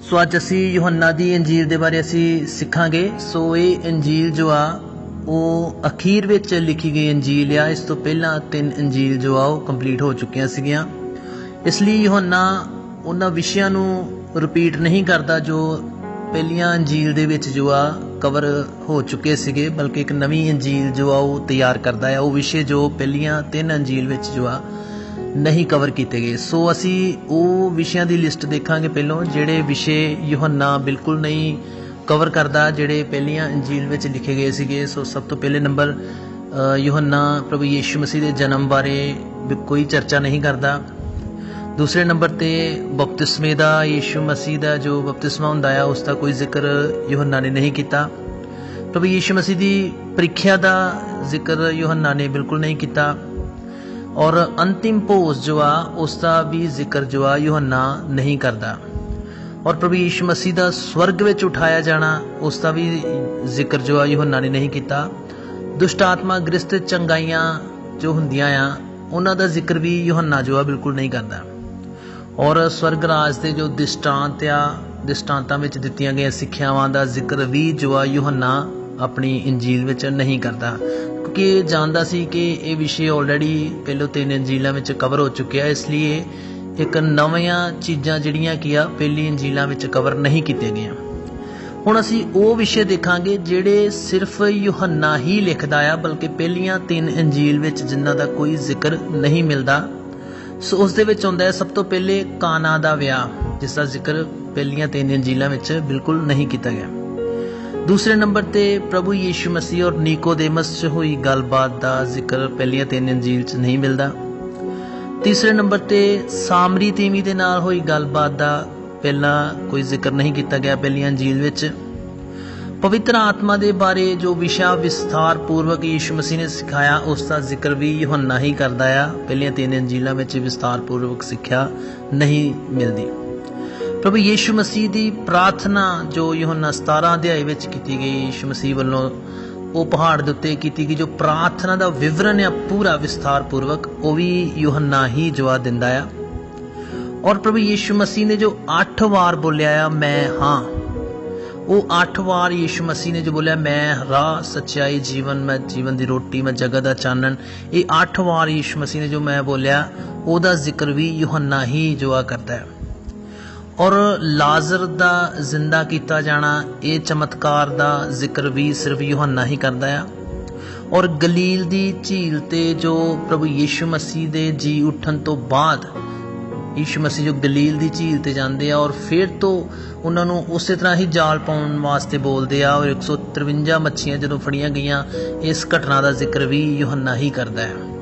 ਸੋ ਅੱਜ ਅਸੀਂ ਯੋਹੰਨਾ ਦੀ ਇੰਜੀਲ ਦੇ ਬਾਰੇ ਅਸੀਂ ਸਿੱਖਾਂਗੇ। ਸੋ ਇਹ ਇੰਜੀਲ ਜੋ ਆ, ਉਹ ਅਖੀਰ ਵਿੱਚ ਲਿਖੀ ਗਈ ਇੰਜੀਲ ਆ। ਇਸ ਤੋਂ ਪਹਿਲਾਂ ਤਿੰਨ ਇੰਜੀਲ ਜੋ ਆ, ਉਹ ਕੰਪਲੀਟ ਹੋ ਚੁੱਕੀਆਂ ਸੀਗੀਆਂ। ਇਸ ਲਈ ਯੋਹੰਨਾ ਉਹਨਾਂ ਵਿਸ਼ਿਆਂ ਨੂੰ ਰਿਪੀਟ ਨਹੀਂ ਕਰਦਾ ਜੋ ਪਹਿਲੀਆਂ ਇੰਜੀਲ ਦੇ ਵਿੱਚ ਜੋ ਆ ਕਵਰ ਹੋ ਚੁੱਕੇ ਸੀਗੇ। ਬਲਕਿ ਇੱਕ ਨਵੀਂ ਇੰਜੀਲ ਜੋ ਆ, ਉਹ ਤਿਆਰ ਕਰਦਾ ਆ। ਉਹ ਵਿਸ਼ੇ ਜੋ ਪਹਿਲੀਆਂ ਤਿੰਨ ਇੰਜੀਲ ਵਿੱਚ ਜੋ ਆ ਨਹੀਂ ਕਵਰ ਕੀਤੇ ਗਏ। ਸੋ ਅਸੀਂ ਉਹ ਵਿਸ਼ਿਆਂ ਦੀ ਲਿਸਟ ਦੇਖਾਂਗੇ ਪਹਿਲਾਂ ਜਿਹੜੇ ਵਿਸ਼ੇ ਯੋਹੰਨਾ ਬਿਲਕੁਲ ਨਹੀਂ ਕਵਰ ਕਰਦਾ ਜਿਹੜੇ ਪਹਿਲੀਆਂ ਇੰਜੀਲ ਵਿੱਚ ਲਿਖੇ ਗਏ ਸੀਗੇ। ਸੋ ਸਭ ਤੋਂ ਪਹਿਲੇ ਨੰਬਰ ਅ, ਯੋਹੰਨਾ ਪ੍ਰਭੂ ਯੀਸ਼ੂ ਮਸੀਹ ਦੇ ਜਨਮ ਬਾਰੇ ਵੀ ਕੋਈ ਚਰਚਾ ਨਹੀਂ ਕਰਦਾ। ਦੂਸਰੇ ਨੰਬਰ ਤੇ ਬਪਤਿਸਮੇ ਦਾ ਯੀਸ਼ੂ ਮਸੀਹ ਦਾ ਜੋ ਬਪਤਿਸਮਾ ਹੁੰਦਾ ਆ ਉਸ ਦਾ ਕੋਈ ਜ਼ਿਕਰ ਯੋਹੰਨਾ ਨੇ ਨਹੀਂ ਕੀਤਾ। ਪ੍ਰਭੂ ਯੀਸ਼ੂ ਮਸੀਹ ਦੀ ਪ੍ਰੀਖਿਆ ਦਾ ਜ਼ਿਕਰ ਯੋਹੰਨਾ ਨੇ ਬਿਲਕੁਲ ਨਹੀਂ ਕੀਤਾ। ਔਰ ਅੰਤਿਮ ਭੋਜ ਜੋ ਆ ਉਸ ਦਾ ਵੀ ਜ਼ਿਕਰ ਜੋ ਆ ਯੋਹੰਨਾ ਨਹੀਂ ਕਰਦਾ। ਔਰ ਪ੍ਰਭੂ ਯੀਸ਼ੂ ਮਸੀਹ ਦਾ ਸਵਰਗ ਵਿੱਚ ਉਠਾਇਆ ਜਾਣਾ, ਉਸ ਦਾ ਵੀ ਜ਼ਿਕਰ ਜੋ ਆ ਯੋਹੰਨਾ ਨੇ ਨਹੀਂ ਕੀਤਾ। ਦੁਸ਼ਟ ਆਤਮਾ ਗ੍ਰਸਤ ਚੰਗਾਈਆਂ ਜੋ ਹੁੰਦੀਆਂ ਆ, ਉਹਨਾਂ ਦਾ ਜ਼ਿਕਰ ਵੀ ਯੋਹੰਨਾ ਜੋ ਆ ਬਿਲਕੁਲ ਨਹੀਂ ਕਰਦਾ। ਔਰ ਸਵਰਗ ਰਾਜ ਦੇ ਜੋ ਦਿਸ਼ਟਾਂਤ ਆ, ਦਿਸ਼ਟਾਂਤਾਂ ਵਿੱਚ ਦਿੱਤੀਆਂ ਗਈਆਂ ਸਿੱਖਿਆਵਾਂ ਦਾ ਜ਼ਿਕਰ ਵੀ ਜੋ ਆ ਯੋਹੰਨਾ ਆਪਣੀ ਇੰਜੀਲ ਵਿੱਚ ਨਹੀਂ ਕਰਦਾ। ਕਿਉਂਕਿ ਜਾਣਦਾ ਸੀ ਕਿ ਇਹ ਵਿਸ਼ੇ ਆਲਰੇਡੀ ਪਹਿਲੋ ਤਿੰਨ ਇੰਜੀਲਾਂ ਵਿੱਚ ਕਵਰ ਹੋ ਚੁੱਕਿਆ ਇਸ ਲਈ ਇੱਕ ਨਵੀਆਂ ਚੀਜ਼ਾਂ ਜਿਹੜੀਆਂ ਕੀ ਆ, ਪਹਿਲੀ ਇੰਜੀਲਾਂ ਵਿੱਚ ਕਵਰ ਨਹੀਂ ਕੀਤੀਆਂ ਗਈਆਂ। ਹੁਣ ਅਸੀਂ ਉਹ ਵਿਸ਼ੇ ਦੇਖਾਂਗੇ ਜਿਹੜੇ ਸਿਰਫ ਯੋਹੰਨਾ ਹੀ ਲਿਖਦਾ ਆ, ਬਲਕਿ ਪਹਿਲੀਆਂ ਤਿੰਨ ਇੰਜੀਲ ਵਿੱਚ ਜਿਨ੍ਹਾਂ ਦਾ ਕੋਈ ਜ਼ਿਕਰ ਨਹੀਂ ਮਿਲਦਾ। ਸੋ ਉਸ ਦੇ ਵਿੱਚ ਹੁੰਦਾ ਹੈ, ਸਭ ਤੋਂ ਪਹਿਲੇ ਕਾਨਾ ਦਾ ਵਿਆਹ, ਜਿਸ ਦਾ ਜ਼ਿਕਰ ਪਹਿਲੀਆਂ ਤਿੰਨ ਇੰਜੀਲਾਂ ਵਿੱਚ ਬਿਲਕੁਲ ਨਹੀਂ ਕੀਤਾ ਗਿਆ। ਦੂਸਰੇ ਨੰਬਰ ਤੇ ਪ੍ਰਭੂ ਯੀਸ਼ੂ ਮਸੀਹ ਔਰ ਨੀਕੋਦੇਮਸ 'ਚ ਹੋਈ ਗੱਲਬਾਤ ਦਾ ਜ਼ਿਕਰ ਪਹਿਲੀਆਂ ਤਿੰਨ ਇੰਜੀਲ 'ਚ ਨਹੀਂ ਮਿਲਦਾ। ਤੀਸਰੇ ਨੰਬਰ ਤੇ ਸਾਮਰੀ ਤੀਵੀ ਦੇ ਨਾਲ ਹੋਈ ਗੱਲਬਾਤ ਦਾ ਪਹਿਲਾਂ ਕੋਈ ਜ਼ਿਕਰ ਨਹੀਂ ਕੀਤਾ ਗਿਆ ਪਹਿਲੀਆਂ ਇੰਜੀਲ ਵਿੱਚ। ਪਵਿੱਤਰ ਆਤਮਾ ਦੇ ਬਾਰੇ ਜੋ ਵਿਸ਼ਾ ਵਿਸਥਾਰ ਪੂਰਵਕ ਯੀਸ਼ੂ ਮਸੀਹ ਨੇ ਸਿਖਾਇਆ, ਉਸ ਦਾ ਜ਼ਿਕਰ ਵੀ ਯੋਹੰਨਾ ਹੀ ਕਰਦਾ ਆ। ਪਹਿਲੀਆਂ ਤਿੰਨ ਇੰਜੀਲਾਂ ਵਿੱਚ ਵਿਸਥਾਰ ਪੂਰਵਕ ਸਿੱਖਿਆ ਨਹੀਂ ਮਿਲਦੀ। ਪ੍ਰਭੂ ਯੀਸ਼ੂ ਮਸੀਹ ਦੀ ਪ੍ਰਾਰਥਨਾ ਜੋ ਯੋਹੰਨਾ 17 ਅਧਿਆਏ ਵਿੱਚ ਕੀਤੀ ਗਈ, ਯੀਸ਼ੂ ਮਸੀਹ ਵੱਲੋਂ ਉਹ ਪਹਾੜ ਦੇ ਉੱਤੇ ਕੀਤੀ ਗਈ, ਜੋ ਪ੍ਰਾਰਥਨਾ ਦਾ ਵਿਵਰਣ ਆ, ਪੂਰਾ ਵਿਸਥਾਰ ਪੂਰਵਕ ਉਹ ਵੀ ਯੋਹੰਨਾ ਹੀ ਜਵਾਬ ਦਿੰਦਾ ਆ। ਔਰ ਪ੍ਰਭੂ ਯੀਸ਼ੂ ਮਸੀਹ ਨੇ ਜੋ 8 ਵਾਰ ਬੋਲਿਆ ਆ, ਮੈਂ ਹਾਂ। ਉਹ 8 ਵਾਰ ਯੀਸ਼ੂ ਮਸੀਹ ਨੇ ਜੋ ਬੋਲਿਆ, ਮੈਂ ਰਾਹ, ਸੱਚਾਈ, ਜੀਵਨ, ਮੈਂ ਜੀਵਨ ਦੀ ਰੋਟੀ, ਮੈਂ ਜਗਤ ਦਾ ਚਾਨਣ, ਇਹ 8 ਵਾਰ ਯੀਸ਼ੂ ਮਸੀਹ ਨੇ ਜੋ ਮੈਂ ਬੋਲਿਆ, ਉਹਦਾ ਜ਼ਿਕਰ ਵੀ ਯੋਹੰਨਾ ਹੀ ਜੋ ਕਰਦਾ ਹੈ ਔਰ ਲਾਜ਼ਰ ਦਾ ਜ਼ਿੰਦਾ ਕੀਤਾ ਜਾਣਾ, ਇਹ ਚਮਤਕਾਰ ਦਾ ਜ਼ਿਕਰ ਵੀ ਸਿਰਫ ਯੋਹੰਨਾ ਹੀ ਕਰਦਾ ਆ। ਔਰ ਗਲੀਲ ਦੀ ਝੀਲ ਤੇ ਜੋ ਪ੍ਰਭੂ ਯੀਸ਼ੂ ਮਸੀਹ ਦੇ ਜੀ ਉੱਠਣ ਤੋਂ ਬਾਅਦ ਯੀਸ਼ੂ ਮਸੀਹ ਜੋ ਗਲੀਲ ਦੀ ਝੀਲ ਤੇ ਜਾਂਦੇ ਆ, ਔਰ ਫਿਰ ਤੋਂ ਉਹਨਾਂ ਨੂੰ ਉਸੇ ਤਰ੍ਹਾਂ ਹੀ ਜਾਲ ਪਾਉਣ ਵਾਸਤੇ ਬੋਲਦੇ ਆ, ਔਰ 153 ਮੱਛੀਆਂ ਜਦੋਂ ਫੜੀਆਂ ਗਈਆਂ, ਇਸ ਘਟਨਾ ਦਾ ਜ਼ਿਕਰ ਵੀ ਯੋਹੰਨਾ ਹੀ ਕਰਦਾ ਹੈ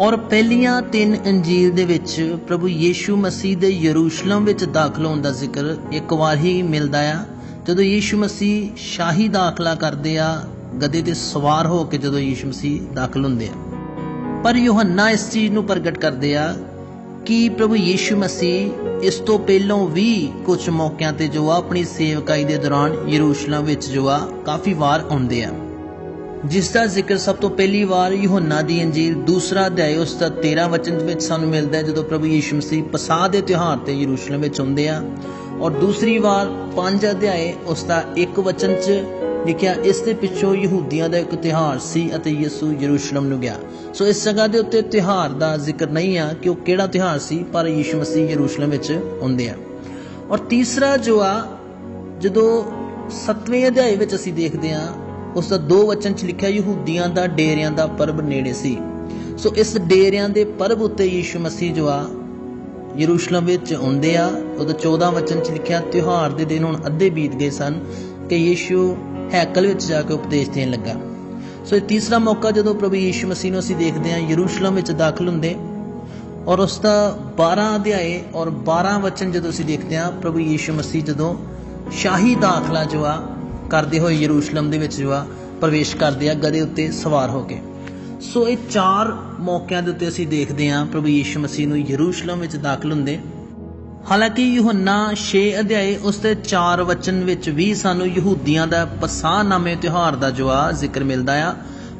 ਔਰ ਪਹਿਲੀਆਂ ਤਿੰਨ ਇੰਜੀਲ ਦੇ ਵਿੱਚ ਪ੍ਰਭੂ ਯੀਸ਼ੂ ਮਸੀਹ ਦੇ ਯਰੂਸ਼ਲਮ ਵਿੱਚ ਦਾਖਲ ਹੋਣ ਦਾ ਜ਼ਿਕਰ ਇੱਕ ਵਾਰ ਹੀ ਮਿਲਦਾ ਆ। ਜਦੋਂ ਯੀਸ਼ੂ ਮਸੀਹ ਸ਼ਾਹੀ ਦਾਖਲਾ ਕਰਦੇ ਆ, ਗਧੇ ਤੇ ਸਵਾਰ ਹੋ ਕੇ ਜਦੋਂ ਯੀਸ਼ੂ ਮਸੀਹ ਦਾਖਲ ਹੁੰਦੇ ਆ। ਪਰ ਯੋਹੰਨਾ ਇਸ ਚੀਜ਼ ਨੂੰ ਪ੍ਰਗਟ ਕਰਦੇ ਆ ਕਿ ਪ੍ਰਭੂ ਯੀਸ਼ੂ ਮਸੀਹ ਇਸ ਤੋਂ ਪਹਿਲਾਂ ਵੀ ਕੁਝ ਮੌਕਿਆਂ ਤੇ ਜੋ ਆ, ਆਪਣੀ ਸੇਵਕਾਈ ਦੇ ਦੌਰਾਨ ਯਰੂਸ਼ਲਮ ਵਿੱਚ ਜੋ ਆ, ਕਾਫੀ ਵਾਰ ਆਉਂਦੇ ਆ। ਜਿਸ ਦਾ ਜ਼ਿਕਰ ਸਭ ਤੋਂ ਪਹਿਲੀ ਵਾਰ ਯਹੋਨਾ ਦੀ ਇੰਜੀਲ ਦੂਸਰਾ ਅਧਿਆਇ, ਉਸ ਦਾ 13 ਵਚਨ ਵਿੱਚ ਸਾਨੂੰ ਮਿਲਦਾ ਹੈ, ਜਦੋਂ ਪ੍ਰਭੂ ਯੀਸ਼ੂ ਮਸੀਹ ਪਸਾਹ ਦੇ ਤਿਉਹਾਰ ਤੇ ਯਰੂਸ਼ਲਮ ਵਿੱਚ ਆਉਂਦੇ ਆ। ਔਰ ਦੂਸਰੀ ਵਾਰ 5 ਅਧਿਆਇ ਉਸ ਦਾ ਇੱਕ ਵਚਨ 'ਚ ਲਿਖਿਆ, ਇਸ ਦੇ ਪਿੱਛੋਂ ਯਹੂਦੀਆਂ ਦਾ ਇੱਕ ਤਿਉਹਾਰ ਸੀ ਅਤੇ ਯਿਸੂ ਯਰੂਸ਼ਲਮ ਨੂੰ ਗਿਆ। ਸੋ ਇਸ ਜਗ੍ਹਾ ਦੇ ਉੱਤੇ ਤਿਉਹਾਰ ਦਾ ਜ਼ਿਕਰ ਨਹੀਂ ਆ ਕਿ ਉਹ ਕਿਹੜਾ ਤਿਉਹਾਰ ਸੀ, ਪਰ ਯੀਸ਼ੂ ਮਸੀਹ ਯਰੂਸ਼ਲਮ ਵਿੱਚ ਆਉਂਦੇ ਆ। ਔਰ ਤੀਸਰਾ ਜੋ ਆ ਜਦੋਂ 7ਵੇਂ ਅਧਿਆਏ ਵਿੱਚ ਅਸੀਂ ਦੇਖਦੇ ਆ ਉਸ ਦਾ ਦੋ ਵਚਨ ਚ ਲਿਖਿਆ, ਯਹੂਦੀਆਂ ਦਾ, ਡੇਰਿਆਂ ਦਾ ਪਰਬ ਨੇੜੇ ਸੀ। ਸੋ ਇਸ ਡੇਰਿਆਂ ਦੇ ਪਰਬ ਉੱਤੇ ਯੀਸ਼ੂ ਮਸੀਹ ਜੋ ਆ, ਯਰੂਸ਼ਲਮ ਵਿੱਚ ਆਉਂਦੇ ਆ, ਉਹਦਾ 14 ਵਚਨ ਚ ਲਿਖਿਆ, ਤਿਉਹਾਰ ਦੇ ਦਿਨ ਹੁਣ ਅੱਧੇ ਬੀਤ ਗਏ ਸਨ ਕਿ ਯੀਸ਼ੂ ਹੈਕਲ ਵਿੱਚ ਜਾ ਕੇ ਉਪਦੇਸ਼ ਦੇਣ ਲੱਗਾ। ਸੋ ਇਹ ਤੀਸਰਾ ਮੌਕਾ ਜਦੋਂ ਪ੍ਰਭੂ ਯੀਸ਼ੂ ਮਸੀਹ ਨੂੰ ਅਸੀਂ ਦੇਖਦੇ ਹਾਂ, ਯਰੂਸ਼ਲਮ ਵਿੱਚ ਦਾਖਲ ਹੁੰਦੇ ਔਰ ਉਸ ਦਾ 12 ਅਧਿਆਏ ਔਰ 12 ਵਚਨ ਜਦੋਂ ਅਸੀਂ ਦੇਖਦੇ ਹਾਂ, ਪ੍ਰਭੂ ਯੀਸ਼ੂ ਮਸੀਹ ਜਦੋਂ ਸ਼ਾਹੀ ਦਾਖਲਾ ਜੋ ਆ ਕਰਦੇ ਹੋਏ ਯਰੂਸ਼ਲਮ ਦੇ ਵਿੱਚ ਜੋ ਆ, ਪ੍ਰਵੇਸ਼ ਕਰਦੇ ਆ, ਗਧੇ ਉੱਤੇ ਸਵਾਰ ਹੋ ਕੇ। ਸੋ ਇਹ ਚਾਰ ਮੌਕਿਆਂ ਦੇ ਉੱਤੇ ਅਸੀਂ ਦੇਖਦੇ ਹਾਂ ਪ੍ਰਭੂ ਯੀਸ਼ੂ ਮਸੀਹ ਨੂੰ ਯਰੂਸ਼ਲਮ ਵਿੱਚ ਦਾਖਲ ਹੁੰਦੇ। ਹਾਲਾਂਕਿ ਯੂਹੰਨਾ 6 ਅਧਿਆਏ ਉਸ ਦੇ 4 ਵਚਨ ਵਿੱਚ ਵੀ ਸਾਨੂੰ ਯਹੂਦੀਆਂ ਦਾ ਪਸਾਹ ਨਾਮੇ ਤਿਉਹਾਰ ਦਾ ਜੋ ਆ, ਜ਼ਿਕਰ ਮਿਲਦਾ ਆ।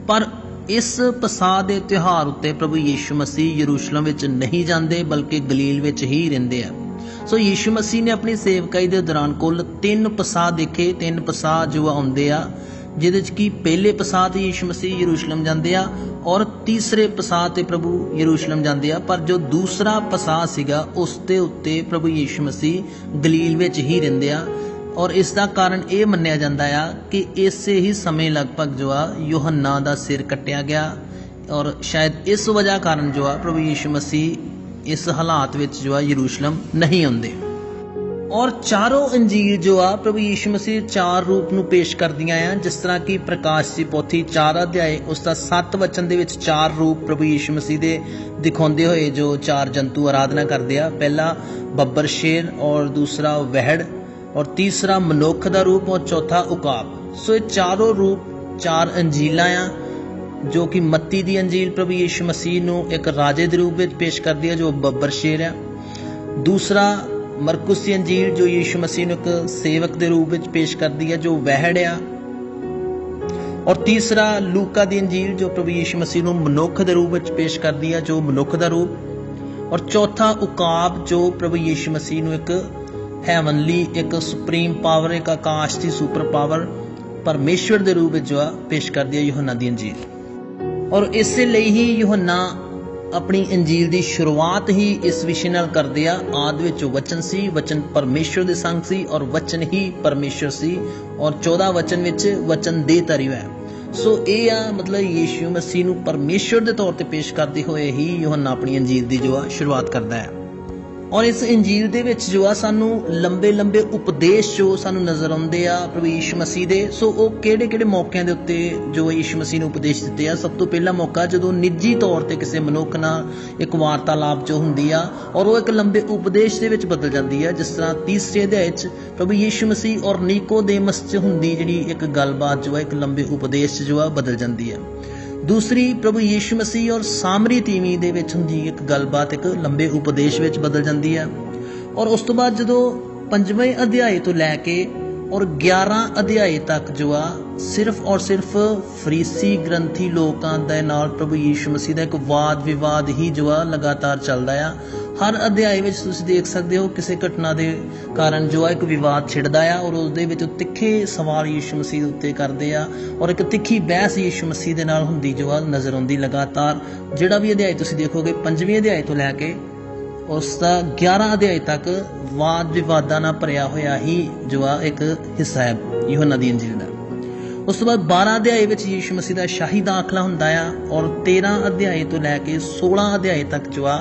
ਪਰ ਇਸ ਪਸਾਹ ਦੇ ਤਿਉਹਾਰ ਉੱਤੇ ਪ੍ਰਭੂ ਯੀਸ਼ੂ ਮਸੀਹ ਯਰੂਸ਼ਲਮ ਵਿੱਚ ਨਹੀਂ ਜਾਂਦੇ, ਬਲਕਿ ਗਲੀਲ ਵਿੱਚ ਹੀ ਰਹਿੰਦੇ ਆ। ਸੋ ਯੀਸ਼ੂ ਮਸੀਹ ਨੇ ਆਪਣੀ ਸੇਵਕਾਈ ਦੇ ਦੌਰਾਨ ਕੁੱਲ ਤਿੰਨ ਪਸਾਹ ਦੇਖੇ, ਤਿੰਨ ਪਸਾਹ ਜੋ ਆਉਂਦੇ ਆ, ਜਿਹਦੇ ਚ ਕੀ ਪਹਿਲੇ ਪਸਾਹ ਤੇ ਯੀਸ਼ੂ ਮਸੀਹ ਯਰੂਸ਼ਲਮ ਜਾਂਦੇ ਆ ਔਰ ਤੀਸਰੇ ਪਸਾਹ ਤੇ ਪ੍ਰਭੂ ਯਰੂਸ਼ਲਮ ਜਾਂਦੇ ਆ, ਪਰ ਜੋ ਦੂਸਰਾ ਪਸਾਹ ਸੀਗਾ, ਉਸ ਦੇ ਉੱਤੇ ਪ੍ਰਭੂ ਯੀਸ਼ੂ ਮਸੀਹ ਗਲੀਲ ਵਿੱਚ ਹੀ ਰਹਿੰਦੇ ਆ ਔਰ ਇਸ ਦਾ ਕਾਰਨ ਇਹ ਮੰਨਿਆ ਜਾਂਦਾ ਆ ਕਿ ਇਸੇ ਹੀ ਸਮੇਂ ਲਗਭਗ ਜੋ ਆ, ਯੋਹੰਨਾ ਦਾ ਸਿਰ ਕੱਟਿਆ ਗਿਆ ਔਰ ਸ਼ਾਇਦ ਇਸ ਵਜ੍ਹਾ ਕਾਰਨ ਜੋ ਆ, ਪ੍ਰਭੂ ਯੀਸ਼ੂ ਮਸੀਹ ਇਸ ਹਾਲਾਤ ਵਿੱਚ ਜੋ ਆ ਯਰੂਸ਼ਲਮ ਨਹੀਂ ਆਉਂਦੇ। ਔਰ ਚਾਰੋਂ ਅੰਜੀਲ ਜੋ ਆ ਪ੍ਰਭੂ ਯੀਸ਼ੂ ਮਸੀਹ ਚਾਰ ਰੂਪ ਨੂੰ ਪੇਸ਼ ਕਰਦੀਆਂ ਆ, ਜਿਸ ਤਰ੍ਹਾਂ ਕਿ ਪ੍ਰਕਾਸ਼ ਦੀ ਪੋਥੀ 4 ਅਧਿਆਏ, ਉਸ ਦਾ 7 ਵਚਨ ਦੇ ਵਿੱਚ ਚਾਰ ਰੂਪ ਪ੍ਰਭੂ ਯੀਸ਼ੂ ਮਸੀਹ ਦੇ ਦਿਖਾਉਂਦੇ ਹੋਏ ਜੋ ਚਾਰ ਜੰਤੂ ਆਰਾਧਨਾ ਕਰਦੇ ਆ। ਪਹਿਲਾ ਬੱਬਰ ਸ਼ੇਰ ਔਰ ਦੂਸਰਾ ਵਹਿੜ ਔਰ ਤੀਸਰਾ ਮਨੁੱਖ ਦਾ ਰੂਪ ਔਰ ਚੌਥਾ ਉਕਾਬ। ਸੋ ਇਹ ਚਾਰੋਂ ਰੂਪ ਚਾਰ ਅੰਜੀਲਾਂ ਆ ਜੋ ਕਿ ਮੱਤੀ ਦੀ ਅੰਜੀਲ ਪ੍ਰਭੂ ਯੀਸ਼ੂ ਮਸੀਹ ਨੂੰ ਇੱਕ ਰਾਜੇ ਦੇ ਰੂਪ ਵਿੱਚ ਪੇਸ਼ ਕਰਦੀ ਹੈ, ਜੋ ਬੱਬਰ ਸ਼ੇਰ ਹੈ ਦੂਸਰਾ ਮਰਕੁਸ ਦੀ ਅੰਜੀਲ, ਜੋ ਯੀਸ਼ੂ ਮਸੀਹ ਨੂੰ ਇੱਕ ਸੇਵਕ ਦੇ ਰੂਪ ਵਿੱਚ ਪੇਸ਼ ਕਰਦੀ ਹੈ, ਜੋ ਵਹਿੜ ਆ। ਔਰ ਤੀਸਰਾ ਲੂਕਾ ਦੀ ਅੰਜੀਲ, ਜੋ ਪ੍ਰਭੂ ਯੀਸ਼ੂ ਮਸੀਹ ਨੂੰ ਮਨੁੱਖ ਦੇ ਰੂਪ ਵਿੱਚ ਪੇਸ਼ ਕਰਦੀ ਹੈ, ਜੋ ਮਨੁੱਖ ਦਾ ਰੂਪ। ਔਰ ਚੌਥਾ ਉਕਾਬ, ਜੋ ਪ੍ਰਭੂ ਯੀਸ਼ੂ ਮਸੀਹ ਨੂੰ ਇੱਕ ਹੈਵਨਲੀ, ਇੱਕ ਸੁਪਰੀਮ ਪਾਵਰ, ਇੱਕ ਆਕਾਸ਼ ਦੀ ਸੁਪਰ ਪਾਵਰ ਪਰਮੇਸ਼ਵਰ ਦੇ ਰੂਪ ਵਿੱਚ ਜੋ ਆ, ਪੇਸ਼ ਕਰਦੀ ਹੈ ਯੋਹੰਨਾ ਦੀ ਅੰਜੀਲ। ਔਰ ਇਸੇ ਲਈ ਹੀ ਯੋਹੰਨਾ ਆਪਣੀ ਅੰਜੀਲ ਦੀ ਸ਼ੁਰੂਆਤ ਹੀ ਇਸ ਵਿਸ਼ੇ ਨਾਲ ਕਰਦੇ ਆ। ਆਦ ਵਿੱਚ ਵਚਨ ਸੀ, ਵਚਨ ਪਰਮੇਸ਼ਵਰ ਦੇ ਸੰਗ ਸੀ ਔਰ ਵਚਨ ਹੀ ਪਰਮੇਸ਼ਵਰ ਸੀ ਔਰ 14 ਵਚਨ ਵਿੱਚ ਵਚਨ ਦੇ ਤਰੀ ਹੈ ਸੋ ਇਹ ਆ ਮਤਲਬ ਯੀਸ਼ੂ ਮਸੀਹ ਨੂੰ ਪਰਮੇਸ਼ਵਰ ਦੇ ਤੌਰ ਤੇ ਪੇਸ਼ ਕਰਦੇ ਹੋਏ ਹੀ ਯੋਹੰਨਾ ਆਪਣੀ ਅੰਜੀਲ ਦੀ ਜੋ ਆ ਸ਼ੁਰੂਆਤ ਕਰਦਾ ਹੈ। ਔਰ ਇਸ ਇੰਜੀਲ ਦੇ ਵਿੱਚ ਜੋ ਆ ਸਾਨੂੰ ਲੰਬੇ ਲੰਬੇ ਉਪਦੇਸ਼ ਜੋ ਸਾਨੂੰ ਨਜ਼ਰ ਆਉਂਦੇ ਆ ਪ੍ਰਭੂ ਯੀਸ਼ੂ ਮਸੀਹ ਦੇ, ਸੋ ਉਹ ਕਿਹੜੇ ਕਿਹੜੇ ਮੌਕਿਆਂ ਦੇ ਉੱਤੇ ਜੋ ਯੀਸ਼ੂ ਮਸੀਹ ਨੂੰ ਉਪਦੇਸ਼ ਦਿੱਤੇ ਆ? ਸਭ ਤੋਂ ਪਹਿਲਾ ਮੌਕਾ ਜਦੋਂ ਨਿੱਜੀ ਤੌਰ ਤੇ ਕਿਸੇ ਮਨੁੱਖ ਨਾਲ ਇੱਕ ਵਾਰਤਾਲਾਪ ਜੋ ਹੁੰਦੀ ਆ, ਔਰ ਉਹ ਇੱਕ ਲੰਬੇ ਉਪਦੇਸ਼ ਦੇ ਵਿੱਚ ਬਦਲ ਜਾਂਦੀ ਆ, ਜਿਸ ਤਰ੍ਹਾਂ ਤੀਸਰੇ ਅਧਿਆਇ 'ਚ ਪ੍ਰਭੂ ਯੀਸ਼ੂ ਮਸੀਹ ਔਰ ਨੀਕੋਦੇਮਸ 'ਚ ਹੁੰਦੀ ਜਿਹੜੀ ਇੱਕ ਗੱਲਬਾਤ ਜੋ ਆ, ਇੱਕ ਲੰਬੇ ਉਪਦੇਸ਼ 'ਚ ਜੋ ਆ, ਬਦਲ ਜਾਂਦੀ ਆ। ਦੂਸਰੀ ਪ੍ਰਭੂ ਯੀਸ਼ੂ ਮਸੀਹ ਔਰ ਸਾਮਰੀ ਤੀਵੀ ਦੇ ਵਿੱਚ ਹੁੰਦੀ ਇੱਕ ਗੱਲਬਾਤ, ਇੱਕ ਲੰਬੇ ਉਪਦੇਸ਼ ਵਿੱਚ ਬਦਲ ਜਾਂਦੀ ਹੈ। ਔਰ ਉਸ ਤੋਂ ਬਾਅਦ ਜਦੋਂ ਪੰਜਵੇਂ ਅਧਿਆਏ ਤੋਂ ਲੈ ਕੇ ਔਰ 11 ਅਧਿਆਏ ਤੱਕ ਜੋ ਆ ਸਿਰਫ ਔਰ ਸਿਰਫ ਫਰੀਸੀ ਗ੍ਰੰਥੀ ਲੋਕਾਂ ਦੇ ਨਾਲ ਪ੍ਰਭੂ ਯੀਸ਼ੂ ਮਸੀਹ ਦਾ ਇੱਕ ਵਾਦ ਵਿਵਾਦ ਹੀ ਜੋ ਆ ਲਗਾਤਾਰ ਚੱਲਦਾ ਆ। ਹਰ ਅਧਿਆਇ ਵਿੱਚ ਤੁਸੀਂ ਦੇਖ ਸਕਦੇ ਹੋ ਕਿਸੇ ਘਟਨਾ ਦੇ ਕਾਰਨ ਜੋ ਆ ਇੱਕ ਵਿਵਾਦ ਛਿੜਦਾ ਆ ਔਰ ਉਸ ਦੇ ਵਿੱਚ ਤਿੱਖੇ ਸਵਾਲ ਯੀਸ਼ੂ ਮਸੀਹ ਉੱਤੇ ਕਰਦੇ ਆ ਔਰ ਇੱਕ ਤਿੱਖੀ ਬਹਿਸ ਯੀਸ਼ੂ ਮਸੀਹ ਦੇ ਨਾਲ ਹੁੰਦੀ ਜੋ ਆ ਨਜ਼ਰ ਆਉਂਦੀ ਲਗਾਤਾਰ, ਜਿਹੜਾ ਵੀ ਅਧਿਆਇ ਤੁਸੀਂ ਦੇਖੋਗੇ ਪੰਜਵੇਂ ਅਧਿਆਇ ਤੋਂ ਲੈ ਕੇ ਉਸ ਦਾ 11 ਅਧਿਆਇ ਤੱਕ ਵਾਦ ਵਿਵਾਦਾਂ ਨਾਲ ਭਰਿਆ ਹੋਇਆ ਹੀ ਜੋ ਆ ਇੱਕ ਹਿੱਸਾ ਹੈ, ਯੋਹਨਾ ਦੀ ਇੰਜੀਲ ਦਾ। ਉਸ ਤੋਂ ਬਾਅਦ 12 ਅਧਿਆਏ ਵਿੱਚ ਯੀਸ਼ੂ ਮਸੀਹ ਦਾ ਸ਼ਾਹੀ ਦਾਖਲਾ ਹੁੰਦਾ ਆ ਔਰ 13 ਅਧਿਆਏ ਤੋਂ ਲੈ ਕੇ 16 ਅਧਿਆਏ ਤੱਕ ਜੋ ਆ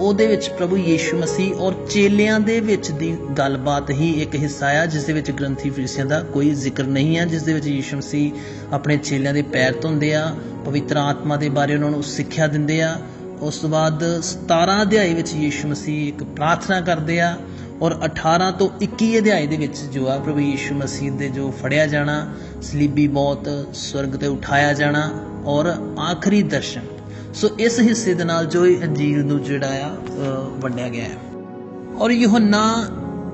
ਉਹਦੇ ਵਿੱਚ ਪ੍ਰਭੂ ਯੀਸ਼ੂ ਮਸੀਹ ਔਰ ਚੇਲਿਆਂ ਦੇ ਵਿੱਚ ਦੀ ਗੱਲਬਾਤ ਹੀ ਇੱਕ ਹਿੱਸਾ ਆ, ਜਿਸ ਦੇ ਵਿੱਚ ਗ੍ਰੰਥੀ ਫਰੀਸੀਆਂ ਦਾ ਕੋਈ ਜ਼ਿਕਰ ਨਹੀਂ ਆ, ਜਿਸ ਦੇ ਵਿੱਚ ਯੀਸ਼ੂ ਮਸੀਹ ਆਪਣੇ ਚੇਲਿਆਂ ਦੇ ਪੈਰ ਧੋਂਦੇ ਆ, ਪਵਿੱਤਰ ਆਤਮਾ ਦੇ ਬਾਰੇ ਉਹਨਾਂ ਨੂੰ ਸਿੱਖਿਆ ਦਿੰਦੇ ਆ। ਉਸ ਤੋਂ ਬਾਅਦ 17 ਅਧਿਆਏ ਵਿੱਚ ਯੀਸ਼ੂ ਮਸੀਹ ਇੱਕ ਪ੍ਰਾਰਥਨਾ ਕਰਦੇ ਆ ਔਰ 18 ਤੋਂ 21 ਅਧਿਆਏ ਦੇ ਵਿੱਚ ਜੋ ਆ, ਪ੍ਰਭੂ ਯੀਸ਼ੂ ਮਸੀਹ ਦੇ ਜੋ ਫੜਿਆ ਜਾਣਾ, ਸਲੀਬੀ ਮੌਤ, ਸਵਰਗ ਤੇ ਉਠਾਇਆ ਜਾਣਾ ਔਰ ਆਖਰੀ ਦਰਸ਼ਨ। ਸੋ ਇਸ ਹਿੱਸੇ ਦੇ ਨਾਲ ਜੋ ਇਹ ਅੰਜੀਲ ਨੂੰ ਜਿਹੜਾ ਆ ਵੰਡਿਆ ਗਿਆ ਹੈ। ਔਰ ਯੋਹੰਨਾ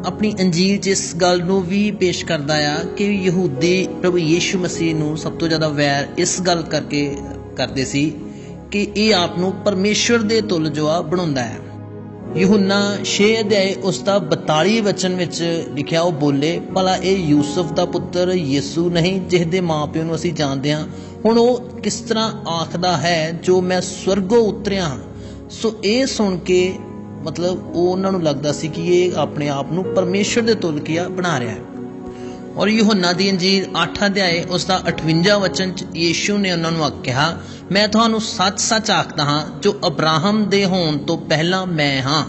ਆਪਣੀ ਅੰਜੀਲ 'ਚ ਇਸ ਗੱਲ ਨੂੰ ਵੀ ਪੇਸ਼ ਕਰਦਾ ਆ ਕਿ ਯਹੂਦੀ ਪ੍ਰਭੂ ਯੀਸ਼ੂ ਮਸੀਹ ਨੂੰ ਸਭ ਤੋਂ ਜ਼ਿਆਦਾ ਵੈਰ ਇਸ ਗੱਲ ਕਰਕੇ ਕਰਦੇ ਸੀ ਕਿ ਇਹ ਆਪ ਨੂੰ ਪਰਮੇਸ਼ਵਰ ਦੇ ਤੁਲ ਜੋ ਆ ਬਣਾਉਂਦਾ ਹੈ। ਯਹੂਨਾ 6 ਅਧਿਆਏ ਉਸ ਦਾ 42 ਵਚਨ ਵਿੱਚ ਲਿਖਿਆ, ਉਹ ਬੋਲੇ, ਭਲਾ ਇਹ ਯੂਸਫ ਦਾ ਪੁੱਤਰ ਯਿਸੂ ਨਹੀਂ ਜਿਸ ਦੇ ਮਾਪਿਓ ਨੂੰ ਅਸੀਂ ਜਾਣਦੇ ਹਾਂ। ਹੁਣ ਉਹ ਕਿਸ ਤਰ੍ਹਾਂ ਆਖਦਾ ਹੈ, ਜੋ ਮੈਂ ਸਵਰਗੋਂ ਉਤਰਿਆ ਹਾਂ? ਸੋ ਇਹ ਸੁਣ ਕੇ ਮਤਲਬ ਉਹ ਉਹਨਾਂ ਨੂੰ ਲੱਗਦਾ ਸੀ ਕਿ ਇਹ ਆਪਣੇ ਆਪ ਨੂੰ ਪਰਮੇਸ਼ਰ ਦੇ ਤੁਲ ਕੀਆ ਬਣਾ ਰਿਹਾ ਹੈ। ਔਰ ਯੋਹੰਨਾ ਦੀ ਅੰਜੀਲ 8 ਅਧਿਆਏ ਉਸ ਦਾ 58 ਵਚਨ ਚ ਯੀਸ਼ੂ ਨੇ ਉਹਨਾਂ ਨੂੰ ਕਿਹਾ, ਮੈਂ ਤੁਹਾਨੂੰ ਸੱਚ-ਸੱਚ ਆਖਦਾ ਹਾਂ, ਜੋ ਅਬਰਾਹਮ ਦੇ ਹੋਣ ਤੋਂ ਪਹਿਲਾਂ ਮੈਂ ਹਾਂ।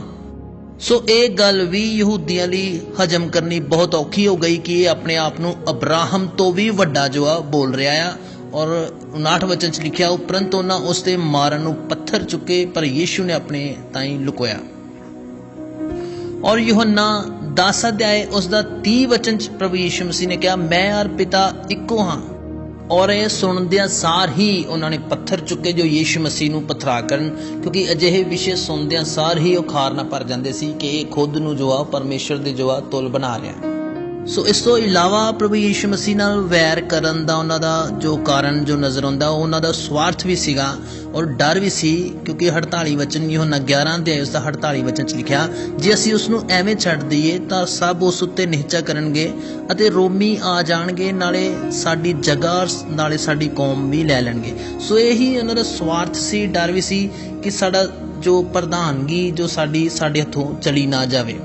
ਸੋ ਇਹ ਗੱਲ ਵੀ ਯਹੂਦੀਆਂ ਲਈ ਹਜਮ ਕਰਨੀ ਬਹੁਤ ਔਖੀ ਹੋ ਗਈ ਕਿ ਇਹ ਆਪਣੇ ਆਪ ਨੂੰ ਅਬਰਾਹਮ ਤੋਂ ਵੀ ਵੱਡਾ ਜੋ ਆ ਬੋਲ ਰਿਹਾ ਆ। ਔਰ 59 ਵਚਨ ਚ ਲਿਖਿਆ, ਉਪਰੰਤ ਉਹਨਾਂ ਉਸ ਤੇ ਮਾਰਨ ਨੂੰ ਪੱਥਰ ਚੁੱਕੇ, ਪਰ ਯੀਸ਼ੂ ਨੇ ਆਪਣੇ ਤਾਈਂ ਲੁਕੋਇਆ। ਔਰ ਯੋਹੰਨਾ 10 ਅਧਿਆਏ, ਉਸ ਦਾ 30 ਵਚਨ ਚ ਪ੍ਰਭੂ ਯੀਸ਼ੂ ਮਸੀਹ ਨੇ ਕਿਹਾ, ਮੈਂ ਔਰ ਪਿਤਾ ਇੱਕੋ ਹਾਂ ਔਰ ਇਹ ਸੁਣਦਿਆਂ ਸਾਰ ਹੀ ਉਹਨਾਂ ਨੇ ਪੱਥਰ ਚੁੱਕੇ ਜੋ ਯੀਸ਼ੂ ਮਸੀਹ ਨੂੰ ਪਥਰਾ ਕਰਨ, ਕਿਉਂਕਿ ਅਜਿਹੇ ਵਿਸ਼ੇ ਸੁਣਦਿਆਂ ਸਾਰ ਹੀ ਉਹ ਖਾਰ ਨਾ ਭਰ ਜਾਂਦੇ ਸੀ ਕਿ ਇਹ ਖੁਦ ਨੂੰ ਜੋ ਆ ਪਰਮੇਸ਼ਰ ਦੇ ਜੋ ਆ, ਤੁਲ ਬਣਾ ਰਿਹਾ ਸੋ ਇਸ ਤੋਂ ਇਲਾਵਾ ਪ੍ਰਭੂ ਯੀਸ਼ੂ ਮਸੀਹ ਨਾਲ ਵੈਰ ਕਰਨ ਦਾ ਉਹਨਾਂ ਦਾ ਜੋ ਕਾਰਨ, ਜੋ ਨਜ਼ਰ ਆਉਂਦਾ ਉਹਨਾਂ ਦਾ ਸਵਾਰਥ ਵੀ ਸੀਗਾ। ਔਰ ਡਰ ਵੀ ਸੀ, ਕਿਉਂਕਿ 48 ਵਚਨ ਯੋਹਨਾ 11 ਦੇ ਉਸ ਦਾ 48 ਵਚਨ ਚ ਲਿਖਿਆ, ਜੇ ਅਸੀਂ ਉਸ ਨੂੰ ਐਵੇਂ ਛੱਡ ਦਈਏ, ਤਾਂ ਸਭ ਉਸ ਉੱਤੇ ਨਿਹਚਾ ਕਰਨਗੇ ਅਤੇ ਰੋਮੀ ਆ ਜਾਣਗੇ, ਨਾਲੇ ਸਾਡੀ ਜਗ੍ਹਾ ਨਾਲੇ ਸਾਡੀ ਕੌਮ ਵੀ ਲੈ ਲੈਣਗੇ। ਸੋ ਇਹੀ ਉਹਨਾਂ ਦਾ ਸਵਾਰਥ ਸੀ, ਡਰ ਵੀ ਸੀ ਕਿ ਸਾਡਾ ਜੋ ਪ੍ਰਧਾਨਗੀ, ਜੋ ਸਾਡੀ, ਸਾਡੇ ਹੱਥੋਂ ਚਲੀ ਨਾ ਜਾਵੇ।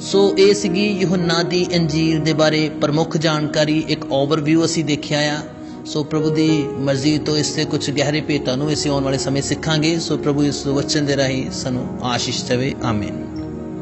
ਸੋ ਇਹ ਸੀਗੀ ਯੂਹੰਨਾ ਦੀ ਇੰਜੀਲ ਦੇ ਬਾਰੇ ਪ੍ਰਮੁੱਖ ਜਾਣਕਾਰੀ, ਇੱਕ ਓਵਰਵਿਊ ਅਸੀਂ ਦੇਖਿਆ ਆ। ਸੋ ਪ੍ਰਭੂ ਦੀ ਮਰਜ਼ੀ ਤੋਂ ਇਸ ਦੇ ਕੁਝ ਗਹਿਰੇ ਭੇਤਾਂ ਨੂੰ ਅਸੀਂ ਆਉਣ ਵਾਲੇ ਸਮੇਂ ਸਿੱਖਾਂਗੇ। ਸੋ ਪ੍ਰਭੂ ਇਸ ਵਚਨ ਦੇ ਰਾਹੀਂ ਸਾਨੂੰ ਆਸ਼ੀਸ਼ ਦੇਵੇ। ਆਮੀਨ।